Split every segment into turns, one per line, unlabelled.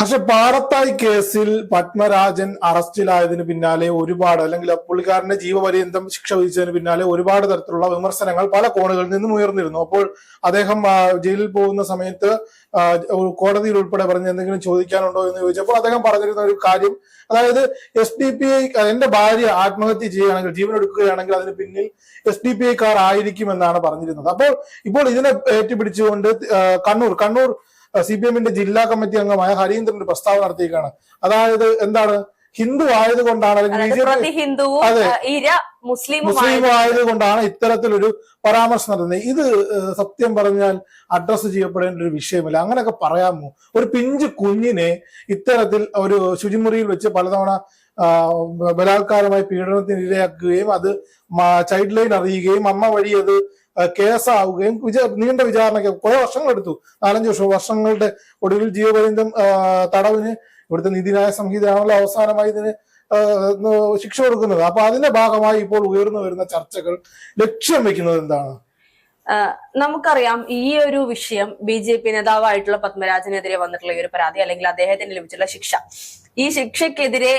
പക്ഷെ പാടത്തായി കേസിൽ പത്മരാജൻ അറസ്റ്റിലായതിന് പിന്നാലെ ഒരുപാട് അല്ലെങ്കിൽ പുള്ളിക്കാരന്റെ ജീവപര്യന്തം ശിക്ഷ വിധിച്ചതിന് പിന്നാലെ ഒരുപാട് തരത്തിലുള്ള വിമർശനങ്ങൾ പല കോണുകളിൽ നിന്നും ഉയർന്നിരുന്നു. അപ്പോൾ അദ്ദേഹം ജയിലിൽ പോകുന്ന സമയത്ത് കോടതിയിൽ ഉൾപ്പെടെ പറഞ്ഞ് എന്തെങ്കിലും ചോദിക്കാനുണ്ടോ എന്ന് ചോദിച്ചപ്പോൾ അദ്ദേഹം പറഞ്ഞിരുന്ന ഒരു കാര്യം അതായത് എസ് ഡി പി ഐ എന്റെ ഭാര്യ ആത്മഹത്യ ചെയ്യുകയാണെങ്കിൽ ജീവൻ എടുക്കുകയാണെങ്കിൽ അതിന് പിന്നിൽ എസ് ഡി പി ഐക്കാർ ആയിരിക്കുമെന്നാണ് പറഞ്ഞിരുന്നത്. അപ്പോൾ ഇപ്പോൾ ഇതിനെ ഏറ്റുപിടിച്ചുകൊണ്ട് കണ്ണൂർ കണ്ണൂർ സി പി എമ്മിന്റെ ജില്ലാ കമ്മിറ്റി അംഗമായ ഹരീന്ദ്രൻ ഒരു പ്രസ്താവന നടത്തിയിരിക്കുകയാണ്. അതായത് എന്താണ്? ഹിന്ദു ആയതുകൊണ്ടാണ് അല്ലെങ്കിൽ ബി ജെ പി അതെ. മുസ്ലിം ആയതുകൊണ്ടാണ് ഇത്തരത്തിലൊരു പരാമർശം നടത്തുന്നത്. ഇത് സത്യം പറഞ്ഞാൽ അഡ്രസ്സ് ചെയ്യപ്പെടേണ്ട ഒരു വിഷയമില്ല. അങ്ങനെയൊക്കെ പറയാമോ? ഒരു പിഞ്ച് കുഞ്ഞിനെ ഇത്തരത്തിൽ ഒരു ശുചിമുറിയിൽ വെച്ച് പലതവണ ബലാത്കാരമായി പീഡനത്തിന് ഇരയാക്കുകയും അത് ചൈൽഡ് ലൈൻ അറിയുകയും അമ്മ വഴി അത് കേസാവുകയും വിചാ നീണ്ട വിചാരണയ്ക്ക് കുറെ വർഷങ്ങളെടുത്തു. നാലഞ്ച് വർഷം വർഷങ്ങളുടെ ഒടുവിൽ ജീവപര്യന്തം തടവിന് ഇവിടുത്തെ നീതിന്യായ സംഹിതയാണല്ലോ അവസാനമായി ഇതിന് ശിക്ഷ കൊടുക്കുന്നത്. അപ്പൊ അതിന്റെ ഭാഗമായി ഇപ്പോൾ ഉയർന്നു വരുന്ന ചർച്ചകൾ ലക്ഷ്യം വെക്കുന്നത് എന്താണ്?
നമുക്കറിയാം ഈ ഒരു വിഷയം ബി ജെ പി നേതാവായിട്ടുള്ള പത്മരാജനെതിരെ വന്നിട്ടുള്ള ഈ ഒരു പരാതി അല്ലെങ്കിൽ അദ്ദേഹത്തിന് ലഭിച്ചിട്ടുള്ള ശിക്ഷ. ഈ ശിക്ഷയ്ക്കെതിരെ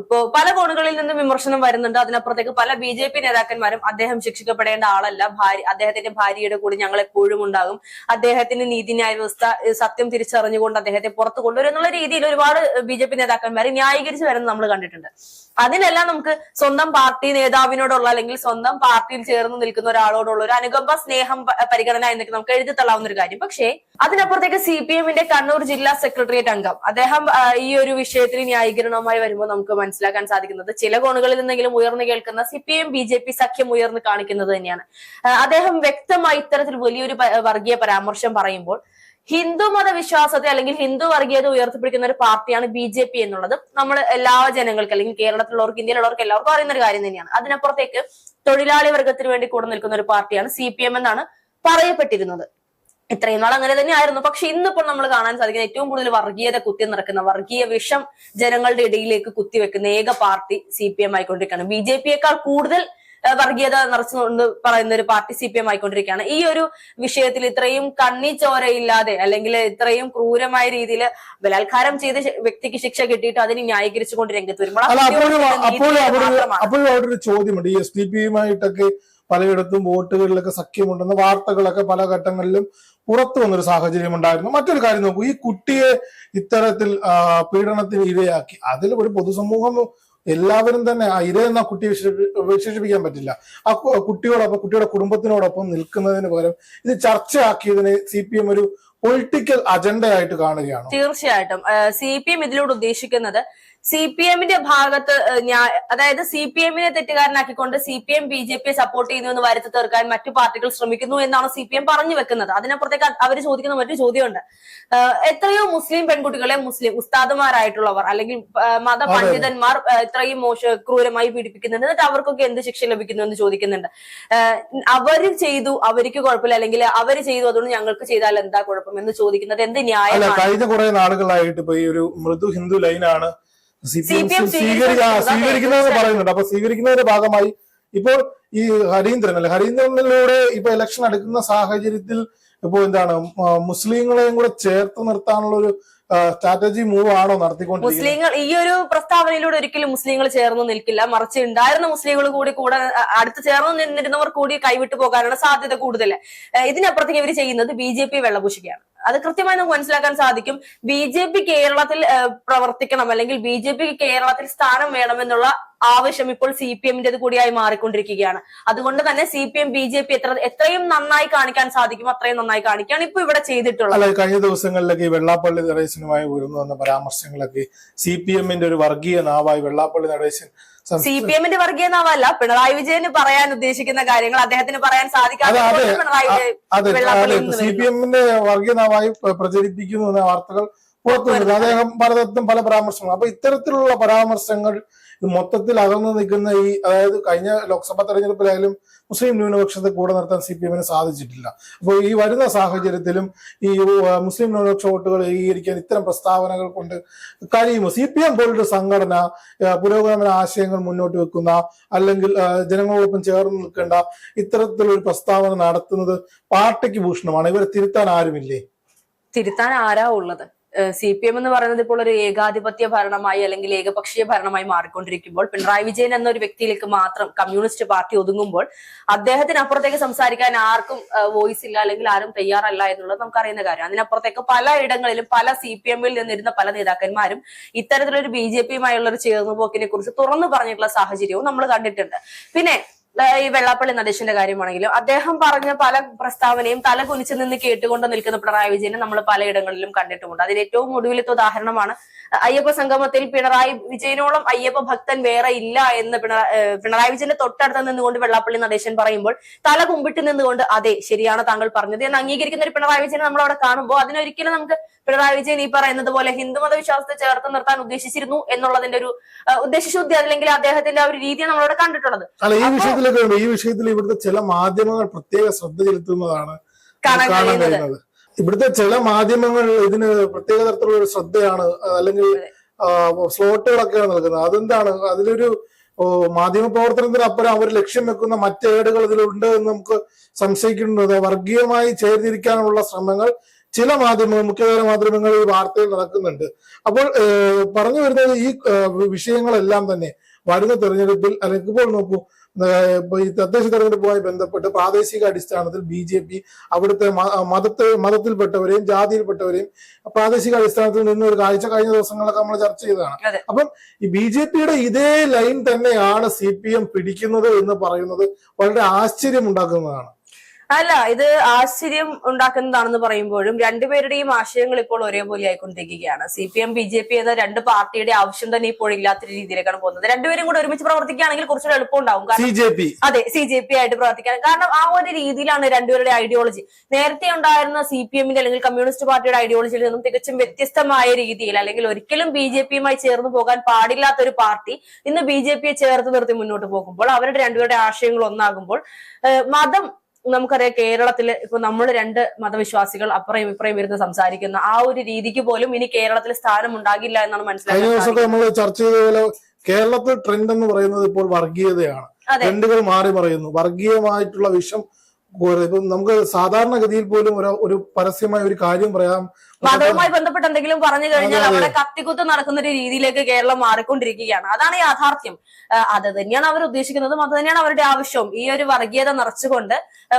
ഇപ്പോ പല കോണുകളിൽ നിന്നും വിമർശനം വരുന്നുണ്ട്. അതിനപ്പുറത്തേക്ക് പല ബി ജെ പി നേതാക്കന്മാരും അദ്ദേഹം ശിക്ഷിക്കപ്പെടേണ്ട ആളല്ല. ഭാര്യ അദ്ദേഹത്തിന്റെ ഭാര്യയുടെ കൂടെ ഞങ്ങൾ എപ്പോഴും ഉണ്ടാകും. അദ്ദേഹത്തിന്റെ നീതിന്യായ വ്യവസ്ഥ സത്യം തിരിച്ചറിഞ്ഞുകൊണ്ട് അദ്ദേഹത്തെ പുറത്തു കൊണ്ടുവരും എന്നുള്ള രീതിയിൽ ഒരുപാട് ബി ജെ പി നേതാക്കന്മാർ ന്യായീകരിച്ച് വരുന്നത് നമ്മൾ കണ്ടിട്ടുണ്ട്. അതിനെല്ലാം നമുക്ക് സ്വന്തം പാർട്ടി നേതാവിനോടുള്ള അല്ലെങ്കിൽ സ്വന്തം പാർട്ടിയിൽ ചേർന്ന് നിൽക്കുന്ന ഒരാളോടുള്ള ഒരു അനുകമ്പ സ്നേഹം പരിഗണന എന്നൊക്കെ നമുക്ക് എഴുതി തള്ളാവുന്ന ഒരു കാര്യം. പക്ഷേ അതിനപ്പുറത്തേക്ക് സി പി എമ്മിന്റെ കണ്ണൂർ ജില്ലാ സെക്രട്ടേറിയറ്റ് അംഗം അദ്ദേഹം ഈ ഒരു വിഷയത്തിന് ന്യായീകരണവുമായി വരുമ്പോൾ നമുക്ക് മനസ്സിലാക്കാൻ സാധിക്കുന്നത് ചില കോണുകളിൽ നിന്നെങ്കിലും ഉയർന്നു കേൾക്കുന്ന C P M B J P സഖ്യം ഉയർന്നു കാണിക്കുന്നത് തന്നെയാണ്. അദ്ദേഹം വ്യക്തമായി ഇത്തരത്തിൽ വലിയൊരു വർഗീയ പരാമർശം പറയുമ്പോൾ ഹിന്ദു മതവിശ്വാസത്തെ അല്ലെങ്കിൽ ഹിന്ദു വർഗീയത ഉയർത്തിപ്പിടിക്കുന്ന ഒരു പാർട്ടിയാണ് ബി ജെ പി എന്നുള്ളത് നമ്മൾ എല്ലാ ജനങ്ങൾക്ക് അല്ലെങ്കിൽ കേരളത്തിലുള്ളവർക്ക് ഇന്ത്യയിലുള്ളവർക്ക് എല്ലാവർക്കും അറിയുന്ന ഒരു കാര്യം തന്നെയാണ്. അതിനപ്പുറത്തേക്ക് തൊഴിലാളി വർഗത്തിന് വേണ്ടി കൂടെ നിൽക്കുന്ന ഒരു പാർട്ടിയാണ് സി പി എം എന്നാണ് പറയപ്പെട്ടിരുന്നത്. ഇത്രയും നാൾ അങ്ങനെ തന്നെയായിരുന്നു പക്ഷെ ഇന്നിപ്പോൾ നമ്മൾ കാണാൻ സാധിക്കുന്ന ഏറ്റവും കൂടുതൽ വർഗീയത കുത്തി നിറക്കുന്ന വർഗീയ വിഷം ജനങ്ങളുടെ ഇടയിലേക്ക് കുത്തിവെക്കുന്ന ഏക പാർട്ടി സി പി എം ആയിക്കൊണ്ടിരിക്കുകയാണ്. ബി ജെ പിയേക്കാൾ കൂടുതൽ വർഗീയത നിറച്ചുകൊണ്ട് പറയുന്ന ഒരു പാർട്ടി സി പി എം ആയിക്കൊണ്ടിരിക്കുകയാണ്. ഈ ഒരു വിഷയത്തിൽ ഇത്രയും കണ്ണി ചോരയില്ലാതെ അല്ലെങ്കിൽ ഇത്രയും ക്രൂരമായ രീതിയിൽ ബലാത്കാരം ചെയ്ത വ്യക്തിക്ക് ശിക്ഷ കിട്ടിയിട്ട് അതിനെ ന്യായീകരിച്ചുകൊണ്ട് രംഗത്ത് വരുമ്പോൾ
ചോദ്യമുണ്ട്. ഈ എസ് ഡി പിയുമായിട്ടൊക്കെ പലയിടത്തും വോട്ടുകളിലൊക്കെ സഖ്യമുണ്ടെന്ന് വാർത്തകളൊക്കെ പല ഘട്ടങ്ങളിലും പുറത്തു വന്നൊരു സാഹചര്യം ഉണ്ടായിരുന്നു. മറ്റൊരു കാര്യം നോക്കൂ ഈ കുട്ടിയെ ഇത്തരത്തിൽ പീഡനത്തിന് ഇരയാക്കി. അതിൽ ഒരു പൊതുസമൂഹം എല്ലാവരും തന്നെ ആ ഇര എന്ന കുട്ടിയെ വിശേഷി- വിശേഷിപ്പിക്കാൻ പറ്റില്ല. ആ കുട്ടിയോടൊപ്പം കുട്ടിയുടെ കുടുംബത്തിനോടൊപ്പം നിൽക്കുന്നതിന് പകരം ഇത് ചർച്ചയാക്കിയതിനെ സി പി എം ഒരു പൊളിറ്റിക്കൽ അജണ്ടയായിട്ട് കാണുകയാണ്.
തീർച്ചയായിട്ടും. സി പി എം ഇതിലൂടെ ഉദ്ദേശിക്കുന്നത് സി പി എമ്മിന്റെ ഭാഗത്ത് ഞാൻ അതായത് സി പി എമ്മിനെ തെറ്റുകാരനാക്കിക്കൊണ്ട് C P M B J പിയെ സപ്പോർട്ട് ചെയ്യുന്നു എന്ന് വരുത്തി തീർക്കാൻ മറ്റു പാർട്ടികൾ ശ്രമിക്കുന്നു എന്നാണ് സി പി എം പറഞ്ഞു വെക്കുന്നത്. അതിനപ്പുറത്തേക്ക് അവർ ചോദിക്കുന്ന മറ്റു ചോദ്യമുണ്ട്. എത്രയോ മുസ്ലിം പെൺകുട്ടികളെ മുസ്ലിം ഉസ്താദുമാരായിട്ടുള്ളവർ അല്ലെങ്കിൽ മത പണ്ഡിതന്മാർ ഇത്രയും മോശ ക്രൂരമായി പീഡിപ്പിക്കുന്നുണ്ട്. എന്നിട്ട് അവർക്കൊക്കെ എന്ത് ശിക്ഷ ലഭിക്കുന്നു എന്ന് ചോദിക്കുന്നുണ്ട്. അവർ അവർ ചെയ്തു അവർക്ക് കുഴപ്പമില്ല. അല്ലെങ്കിൽ അവർ ചെയ്തു അതുകൊണ്ട് ഞങ്ങൾക്ക് ചെയ്താൽ എന്താ കുഴപ്പം എന്ന് ചോദിക്കുന്നത് എന്ത് ന്യായം
കഴിഞ്ഞ കുറെ നാളുകളായിട്ട് ഇപ്പൊ ഈ ഒരു മൃദു ഹിന്ദു ലൈനാണ് സി പി എം
CPM
സ്വീകരിക്കുന്നതെന്ന് പറയുന്നുണ്ട്. അപ്പൊ സ്വീകരിക്കുന്നതിന്റെ ഭാഗമായി ഇപ്പോൾ ഈ ഹരീന്ദ്രൻ അല്ലെ? ഹരീന്ദ്രനിലൂടെ ഇപ്പൊ ഇലക്ഷൻ അടുക്കുന്ന സാഹചര്യത്തിൽ ഇപ്പോ എന്താണ് മുസ്ലിങ്ങളെയും കൂടെ ചേർത്ത് നിർത്താനുള്ള ഒരു സ്ട്രാറ്റജി മൂവ് ആണോ നടത്തിക്കൊണ്ടിരിക്കുന്നത്?
മുസ്ലിങ്ങൾ ഈ ഒരു പ്രസ്താവനയിലൂടെ ഒരിക്കലും മുസ്ലിങ്ങൾ ചേർന്ന് നിൽക്കില്ല. മറിച്ച് ഉണ്ടായിരുന്ന മുസ്ലിങ്ങൾ കൂടി കൂടെ അടുത്ത് ചേർന്ന് നിന്നിരുന്നവർ കൂടി കൈവിട്ടു പോകാനുള്ള സാധ്യത കൂടുതൽ ഇതിനപ്പുറത്തേക്ക് ഇവർ ചെയ്യുന്നത് ബി ജെ പി വെള്ളപൂശിക്കുകയാണ് അത് കൃത്യമായി നമുക്ക് മനസ്സിലാക്കാൻ സാധിക്കും. ബി ജെ പി കേരളത്തിൽ പ്രവർത്തിക്കണം അല്ലെങ്കിൽ ബി ജെ കേരളത്തിൽ സ്ഥാനം വേണമെന്നുള്ള ആവശ്യം ഇപ്പോൾ സി പി എമ്മിന്റേത് കൂടിയായി മാറിക്കൊണ്ടിരിക്കുകയാണ്. അതുകൊണ്ട് തന്നെ C P M B J P എത്ര എത്രയും നന്നായി കാണിക്കാൻ സാധിക്കും അത്രയും നന്നായി കാണിക്കുകയാണ് ഇപ്പൊ ഇവിടെ ചെയ്തിട്ടുള്ളത്.
കഴിഞ്ഞ ദിവസങ്ങളിലൊക്കെ ഈ വെള്ളാപ്പള്ളി നടേശനുമായി ഉയർന്നു വന്ന പരാമർശങ്ങളൊക്കെ സി പി എമ്മിന്റെ ഒരു വർഗീയ നാവായി വെള്ളാപ്പള്ളി നടേശൻ സം-
പി എമ്മിന്റെ വർഗീയ നാവല്ല പിണറായി വിജയന് പറയാൻ ഉദ്ദേശിക്കുന്ന കാര്യങ്ങൾ അദ്ദേഹത്തിന് പറയാൻ സാധിക്കാതെ
സി പി എമ്മിന്റെ വർഗീയ നാവായി പ്രചരിപ്പിക്കുന്നു എന്ന വാർത്തകൾ പുറത്തു വരുന്നു അദ്ദേഹം പലതരത്തിലും പല പരാമർശങ്ങൾ അപ്പൊ ഇത്തരത്തിലുള്ള പരാമർശങ്ങൾ മൊത്തത്തിൽ അകന്നു നിൽക്കുന്ന ഈ അതായത് കഴിഞ്ഞ ലോക്സഭാ തെരഞ്ഞെടുപ്പിലായാലും മുസ്ലിം ന്യൂനപക്ഷത്തെ കൂടെ നിർത്താൻ സി പി എമ്മിന് സാധിച്ചിട്ടില്ല. അപ്പോൾ ഈ വരുന്ന സാഹചര്യത്തിലും ഈ മുസ്ലിം ന്യൂനപക്ഷ വോട്ടുകൾ ഏകീകരിക്കാൻ ഇത്തരം പ്രസ്താവനകൾ കൊണ്ട് കഴിയുമോ? സി പി എം പോലൊരു സംഘടന പുരോഗമന ആശയങ്ങൾ മുന്നോട്ട് വെക്കുന്ന അല്ലെങ്കിൽ ജനങ്ങളോടൊപ്പം ചേർന്ന് നിൽക്കേണ്ട ഇത്തരത്തിലൊരു പ്രസ്താവന നടത്തുന്നത് പാർട്ടിക്ക് ഭൂഷണമാണ്. ഇവരെ തിരുത്താൻ ആരുമില്ലേ?
തിരുത്താൻ ആരാ ഉള്ളത്? സി പി എം എന്ന് പറയുന്നത് ഇപ്പോൾ ഒരു ഏകാധിപത്യ ഭരണമായി അല്ലെങ്കിൽ ഏകപക്ഷീയ ഭരണമായി മാറിക്കൊണ്ടിരിക്കുമ്പോൾ പിണറായി വിജയൻ എന്നൊരു വ്യക്തിയിലേക്ക് മാത്രം കമ്മ്യൂണിസ്റ്റ് പാർട്ടി ഒതുങ്ങുമ്പോൾ അദ്ദേഹത്തിന് അപ്പുറത്തേക്ക് സംസാരിക്കാൻ ആർക്കും വോയിസ് ഇല്ല അല്ലെങ്കിൽ ആരും തയ്യാറല്ല എന്നുള്ളത് നമുക്കറിയുന്ന കാര്യം. അതിനപ്പുറത്തേക്ക് പല ഇടങ്ങളിലും പല സി പി എമ്മിൽ നിന്നിരുന്ന പല നേതാക്കന്മാരും ഇത്തരത്തിലൊരു ബി ജെ പിയുമായുള്ള ഒരു ചേർന്നുപോക്കിനെ കുറിച്ച് തുറന്നു പറഞ്ഞിട്ടുള്ള സാഹചര്യവും നമ്മൾ കണ്ടിട്ടുണ്ട്. പിന്നെ ഈ വെള്ളാപ്പള്ളി നടേശന്റെ കാര്യമാണെങ്കിലും അദ്ദേഹം പറഞ്ഞ പല പ്രസ്താവനയും തല കുനിച്ചു നിന്ന് കേട്ടുകൊണ്ട് നിൽക്കുന്ന പിണറായി വിജയനെ നമ്മൾ പലയിടങ്ങളിലും കണ്ടിട്ടുമുണ്ട്. അതിന് ഏറ്റവും ഒടുവിലത്തെ ഉദാഹരണമാണ് അയ്യപ്പ സംഗമത്തിൽ പിണറായി വിജയനോളം അയ്യപ്പ ഭക്തൻ വേറെ ഇല്ല എന്ന് പിണറായി പിണറായി വിജയന്റെ തൊട്ടടുത്ത് നിന്നുകൊണ്ട് വെള്ളാപ്പള്ളി നടേശൻ പറയുമ്പോൾ തല കുമ്പിട്ട് നിന്നുകൊണ്ട് അതെ ശരിയാണ് താങ്കൾ പറഞ്ഞത് എന്ന് അംഗീകരിക്കുന്ന ഒരു പിണറായി വിജയനെ നമ്മൾ അവിടെ കാണുമ്പോൾ അതിനൊരിക്കലും നമുക്ക് പിണറായി വിജയൻ ഈ പറയുന്നത് പോലെ ഹിന്ദുമത വിശ്വാസത്തെ ചേർത്ത് നിർത്താൻ ഉദ്ദേശിച്ചിരുന്നു എന്നുള്ളതിന്റെ ഒരു ഉദ്ദേശശുദ്ധി അല്ലെങ്കിൽ അദ്ദേഹത്തിന്റെ ആ ഒരു രീതിയാണ് നമ്മളവിടെ കണ്ടിട്ടുള്ളത്.
അല്ല ഈ വിഷയത്തിൽ ഇവിടുത്തെ ചില മാധ്യമങ്ങൾ പ്രത്യേക ശ്രദ്ധ ചെലുത്തുന്നതാണ്
കാണാൻ കഴിയുന്നത്.
ഇവിടുത്തെ ചില മാധ്യമങ്ങൾ ഇതിന് പ്രത്യേക തരത്തിലുള്ള ഒരു ശ്രദ്ധയാണ് അല്ലെങ്കിൽ സ്ലോട്ടുകളൊക്കെയാണ് നൽകുന്നത്. അതെന്താണ്? അതിലൊരു മാധ്യമ പ്രവർത്തനത്തിന് അപ്പുറം അവർ ലക്ഷ്യം വെക്കുന്ന മറ്റേടുകൾ ഇതിലുണ്ട് എന്ന് നമുക്ക് സംശയിക്കുന്നത് വർഗീയമായി ചേർന്നിരിക്കാനുള്ള ശ്രമങ്ങൾ ചില മാധ്യമങ്ങൾ മുഖ്യധാര മാധ്യമങ്ങൾ ഈ വാർത്തയിൽ നടക്കുന്നുണ്ട്. അപ്പോൾ പറഞ്ഞു വരുന്നത് ഈ വിഷയങ്ങളെല്ലാം തന്നെ വരുന്ന തെരഞ്ഞെടുപ്പിൽ അല്ലെങ്കിൽ ഇപ്പോൾ നോക്കൂ തദ്ദേശ തെരഞ്ഞെടുപ്പുമായി ബന്ധപ്പെട്ട് പ്രാദേശിക അടിസ്ഥാനത്തിൽ ബി ജെ പി അവിടുത്തെ മതത്തെ മതത്തിൽപ്പെട്ടവരെയും ജാതിയിൽപ്പെട്ടവരെയും പ്രാദേശിക അടിസ്ഥാനത്തിൽ നിന്ന് ഒരു കാഴ്ച കഴിഞ്ഞ ദിവസങ്ങളൊക്കെ നമ്മൾ ചർച്ച ചെയ്തതാണ്. അപ്പം ഈ ബി ജെ പിയുടെ ഇതേ ലൈൻ തന്നെയാണ് സി പി എം പിടിക്കുന്നത് എന്ന് പറയുന്നത് വളരെ ആശ്ചര്യം ഉണ്ടാക്കുന്നതാണ്
അല്ല ഇത് ആശ്ചര്യം ഉണ്ടാക്കുന്നതാണെന്ന് പറയുമ്പോഴും രണ്ടുപേരുടെയും ആശയങ്ങൾ ഇപ്പോൾ ഒരേപോലെ ആയിക്കൊണ്ടിരിക്കുകയാണ്. C P M B J P എന്ന രണ്ട് പാർട്ടിയുടെ ആവശ്യം തന്നെ ഇപ്പോൾ ഇല്ലാത്ത രീതിയിലേക്കാണ് പോകുന്നത്. രണ്ടുപേരും കൂടെ ഒരുമിച്ച് പ്രവർത്തിക്കുകയാണെങ്കിൽ കുറച്ചുകൂടെ എളുപ്പം ഉണ്ടാവും കാരണം അതെ സി ജെ പി ആയിട്ട് പ്രവർത്തിക്കാൻ. കാരണം ആ ഒരു രീതിയിലാണ് രണ്ടുപേരുടെ ഐഡിയോളജി നേരത്തെ ഉണ്ടായിരുന്ന സി പി എമ്മിന്റെ അല്ലെങ്കിൽ കമ്മ്യൂണിസ്റ്റ് പാർട്ടിയുടെ ഐഡിയോളജിയിൽ നിന്നും തികച്ചും വ്യത്യസ്തമായ രീതിയിൽ അല്ലെങ്കിൽ ഒരിക്കലും ബി ജെ പിയുമായി ചേർന്ന് പോകാൻ പാടില്ലാത്ത ഒരു പാർട്ടി ഇന്ന് ബി ജെ പിയെ ചേർത്ത് നിർത്തി മുന്നോട്ട് പോകുമ്പോൾ അവരുടെ രണ്ടുപേരുടെ ആശയങ്ങൾ ഒന്നാകുമ്പോൾ മതം നമുക്കറിയാം കേരളത്തിൽ ഇപ്പൊ നമ്മൾ രണ്ട് മതവിശ്വാസികൾ അപ്പുറയും ഇപ്പുറയും ഇരുന്ന് സംസാരിക്കുന്ന ആ ഒരു രീതിക്ക് പോലും ഇനി കേരളത്തിൽ സ്ഥാനം ഉണ്ടാകില്ല എന്നാണ് മനസ്സിലാക്കുന്നത്
നമ്മൾ ചർച്ച ചെയ്ത പോലെ കേരളത്തിൽ ട്രെൻഡ് എന്ന് പറയുന്നത് ഇപ്പോൾ വർഗീയതയാണ്. ട്രെൻഡുകൾ മാറി പറയുന്നു വർഗീയമായിട്ടുള്ള വിഷം. ഇപ്പം നമുക്ക് സാധാരണഗതിയിൽ പോലും ഒരു ഒരു പരസ്യമായ ഒരു കാര്യം പറയാം
മതവുമായി ബന്ധപ്പെട്ട് എന്തെങ്കിലും പറഞ്ഞു കഴിഞ്ഞാൽ. അവിടെ കത്തിക്കുത്ത് നടക്കുന്ന ഒരു രീതിയിലേക്ക് കേരളം മാറിക്കൊണ്ടിരിക്കുകയാണ്. അതാണ് യാഥാർത്ഥ്യം. അത് തന്നെയാണ് അവർ ഉദ്ദേശിക്കുന്നതും അത് തന്നെയാണ് അവരുടെ ആവശ്യവും. ഈ ഒരു വർഗീയത നിറച്ചുകൊണ്ട്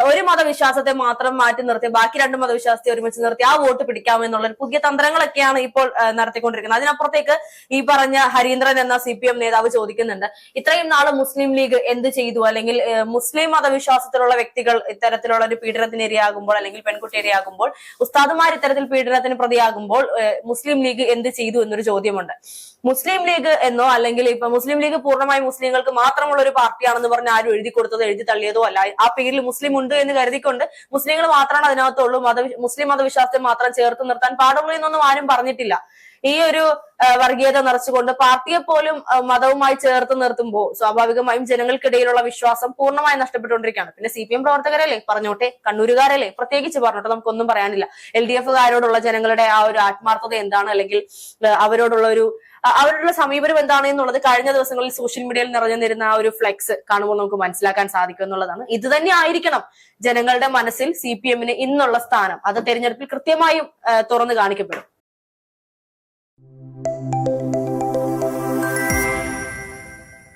ഒരു മതവിശ്വാസത്തെ മാത്രം മാറ്റി നിർത്തി ബാക്കി രണ്ട് മതവിശ്വാസത്തെ ഒരുമിച്ച് നിർത്തി ആ വോട്ട് പിടിക്കാമെന്നുള്ള എന്നുള്ള പുതിയ തന്ത്രങ്ങളൊക്കെയാണ് ഇപ്പോൾ നടത്തിക്കൊണ്ടിരിക്കുന്നത്. അതിനപ്പുറത്തേക്ക് ഈ പറഞ്ഞ ഹരീന്ദ്രൻ എന്ന സി പി എം നേതാവ് ചോദിക്കുന്നുണ്ട് ഇത്രയും നാൾ മുസ്ലിം ലീഗ് എന്ത് ചെയ്തു? അല്ലെങ്കിൽ മുസ്ലിം മതവിശ്വാസത്തിലുള്ള വ്യക്തികൾ ഇത്തരത്തിലുള്ള ഒരു പീഡനത്തിന് ഇരയാകുമ്പോൾ അല്ലെങ്കിൽ പെൺകുട്ടി ഇരയാകുമ്പോൾ ഉസ്താദുമാർ ഇത്തരത്തിൽ പീഡനത്തിന് പ്രതിയാകുമ്പോൾ മുസ്ലിം ലീഗ് എന്ത് ചെയ്തു എന്നൊരു ചോദ്യമുണ്ട്. മുസ്ലിം ലീഗ് എന്നോ അല്ലെങ്കിൽ ഇപ്പൊ മുസ്ലിം ലീഗ് പൂർണമായും മുസ്ലിങ്ങൾക്ക് മാത്രമുള്ള ഒരു പാർട്ടിയാണെന്ന് പറഞ്ഞ് ആരും എഴുതി കൊടുത്തതോ എഴുതി തള്ളിയതോ അല്ല. ആ പേരിൽ മുസ്ലിം ഉണ്ട് എന്ന് കരുതിക്കൊണ്ട് മുസ്ലിങ്ങൾ മാത്രമാണ് അതിനകത്തുള്ളൂ. മത മുസ്ലിം മതവിശ്വാസത്തെ മാത്രം ചേർത്ത് നിർത്താൻ പാടുള്ളൂ എന്നൊന്നും ആരും പറഞ്ഞിട്ടില്ല. ഈ ഒരു വർഗീയത നിറച്ചുകൊണ്ട് പാർട്ടിയെ പോലും മതവുമായി ചേർത്ത് നിർത്തുമ്പോൾ സ്വാഭാവികമായും ജനങ്ങൾക്കിടയിലുള്ള വിശ്വാസം പൂർണമായി നഷ്ടപ്പെട്ടുകൊണ്ടിരിക്കുകയാണ്. പിന്നെ സി പി എം പ്രവർത്തകരല്ലേ? പറഞ്ഞോട്ടെ കണ്ണൂരുകാരല്ലേ? പ്രത്യേകിച്ച് പറഞ്ഞോട്ടെ നമുക്കൊന്നും പറയാനില്ല. എൽ ഡി എഫുകാരോടുള്ള ജനങ്ങളുടെ ആ ഒരു ആത്മാർത്ഥത എന്താണ്? അല്ലെങ്കിൽ അവരോടുള്ള ഒരു അവരുടെ സമീപനം എന്താണ് എന്നുള്ളത് കഴിഞ്ഞ ദിവസങ്ങളിൽ സോഷ്യൽ മീഡിയയിൽ നിറഞ്ഞു നിരുന്ന ആ ഒരു ഫ്ലെക്സ് കാണുമ്പോൾ നമുക്ക് മനസ്സിലാക്കാൻ സാധിക്കും എന്നുള്ളതാണ്. ഇത് തന്നെ ആയിരിക്കണം ജനങ്ങളുടെ മനസ്സിൽ സി പി എമ്മിന് ഇന്നുള്ള സ്ഥാനം. അത് തെരഞ്ഞെടുപ്പിൽ കൃത്യമായും തുറന്നു കാണിക്കപ്പെടും. Thank you.